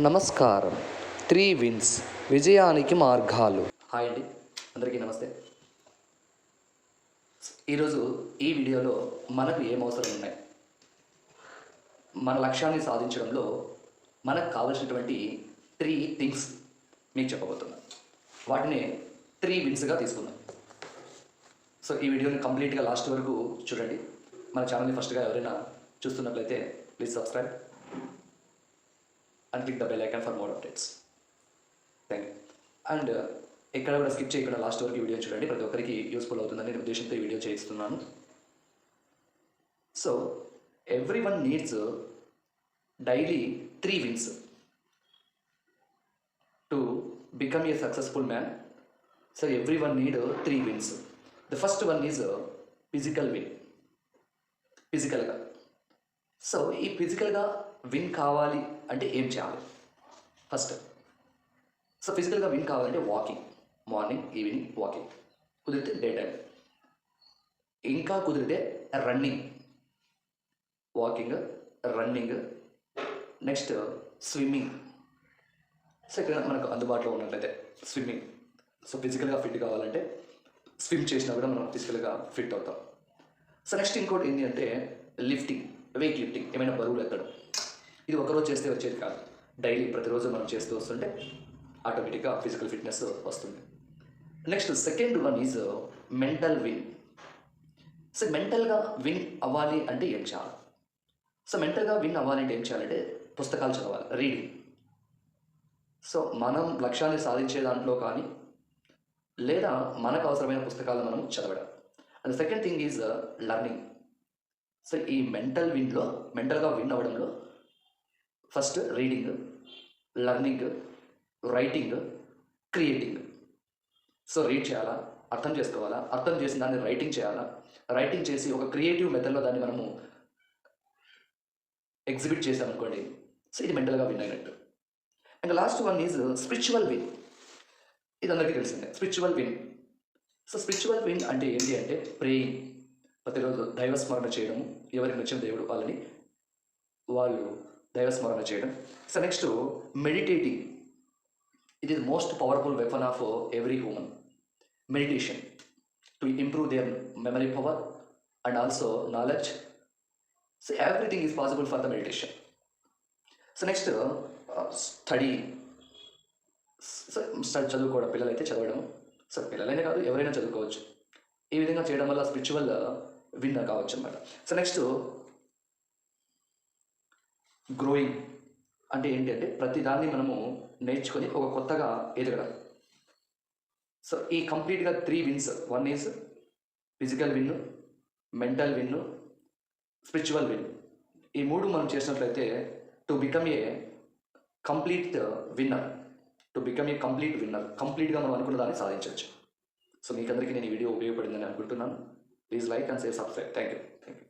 నమస్కారం. Three wins విజయానికి మార్గాలు. హాయ్ అండి. అందరికీ నమస్తే. ఈరోజు ఈ వీడియోలో మనకు ఏం అవసరం ఉన్నాయి? మన లక్ష్యాన్ని సాధించడంలో మనకు కావలసినటువంటి త్రీ థింగ్స్ మీకు చెప్పబోతున్నాను. వాటిని త్రీ విన్స్గా తీసుకుందాం. సో ఈ వీడియోని కంప్లీట్గా లాస్ట్ వరకు చూడండి. మన ఛానల్ని ఫస్ట్గా ఎవరైనా చూస్తున్నట్లయితే please subscribe. And click the bell icon for more updates thank you and ఎక్కడ కూడా స్కిప్ చేయకుండా లాస్ట్ వరకు ఈ వీడియో చూడండి. ప్రతి ఒక్కరికి యూస్ఫుల్ అవుతుందని నేను ఉద్దేశంతో ఈ video చేయిస్తున్నాను. So every one needs daily three wins to become a successful man so every one need three wins the first one is physical win ఫిజికల్గా సో ఈ ఫిజికల్గా విన్ కావాలి అంటే ఏం చేయాలి? ఫస్ట్ సో ఫిజికల్గా విన్ కావాలంటే వాకింగ్. Morning evening walking. కుదిరితే డే టైం ఇంకా కుదిరితే running. Walking running. Next swimming. So ఇక్కడ మనకు అందుబాటులో ఉన్నట్లయితే స్విమ్మింగ్. సో ఫిజికల్గా ఫిట్ కావాలంటే స్విమ్ చేసినా కూడా మనం ఫిజికల్గా ఫిట్ అవుతాం. సో నెక్స్ట్ ఇంకోటి ఏంటి అంటే లిఫ్టింగ్. వెయిట్ లిఫ్టింగ్ ఏమైనా బరువులు ఎత్తడం ఇది ఒకరోజు చేస్తే వచ్చేది కాదు. డైలీ ప్రతిరోజు మనం చేస్తూ వస్తుంటే ఆటోమేటిక్గా ఫిజికల్ ఫిట్నెస్ వస్తుంది. Next second one is mental win. So మెంటల్గా విన్ అవ్వాలి అంటే ఏం చేయాలి? సో మెంటల్గా విన్ అవ్వాలంటే ఏం చేయాలంటే పుస్తకాలు చదవాలి రీడింగ్. సో మనం లక్ష్యాన్ని సాధించే దాంట్లో కానీ లేదా మనకు అవసరమైన పుస్తకాలు మనం చదవడం. And second thing is learning. So ఈ మెంటల్ విన్లో మెంటల్గా win అవ్వడంలో first reading learning writing creating. So read చేయాలా? అర్థం చేసుకోవాలా? అర్థం చేసిన దాన్ని రైటింగ్ చేయాలా? రైటింగ్ చేసి ఒక క్రియేటివ్ మెథడ్లో దాన్ని మనము ఎగ్జిబిట్ చేసామనుకోండి సో ఇది మెంటల్గా విన్ అయినట్టు. And last one is spiritual win. ఇది అందరికీ తెలిసిందే spiritual win. So spiritual win అంటే ఏంటి అంటే ప్రేయింగ్. ప్రతిరోజు దైవస్మరణ చేయడం ఎవరికి నచ్చిన దేవుడు వాళ్ళని వాళ్ళు దైవస్మరణ చేయడం. సో నెక్స్ట్ మెడిటేటింగ్ ఇది most powerful weapon of every human meditation to improve their memory power and also knowledge so everything is possible for the meditation so next study so study చదువుకోవడం. పిల్లలైతే చదవడం సో పిల్లలైనా కాదు ఎవరైనా చదువుకోవచ్చు. ఈ విధంగా చేయడం వల్ల స్పిరిచువల్ విన్నర్ కావచ్చు అనమాట సో నెక్స్ట్ గ్రోయింగ్ అంటే ఏంటి అంటే ప్రతిదాన్ని మనము నేర్చుకొని ఒక కొత్తగా ఎదగడం. సో ఈ కంప్లీట్గా three wins one is physical win mental win spiritual win ఈ మూడు మనం చేసినట్లయితే to become a complete winner to become a complete winner కంప్లీట్గా మనం అనుకున్న దాన్ని సాధించవచ్చు. సో మీకందరికీ నేను ఈ వీడియో ఉపయోగపడిందని అనుకుంటున్నాను. Please like and say subscribe. Thank you. Thank you.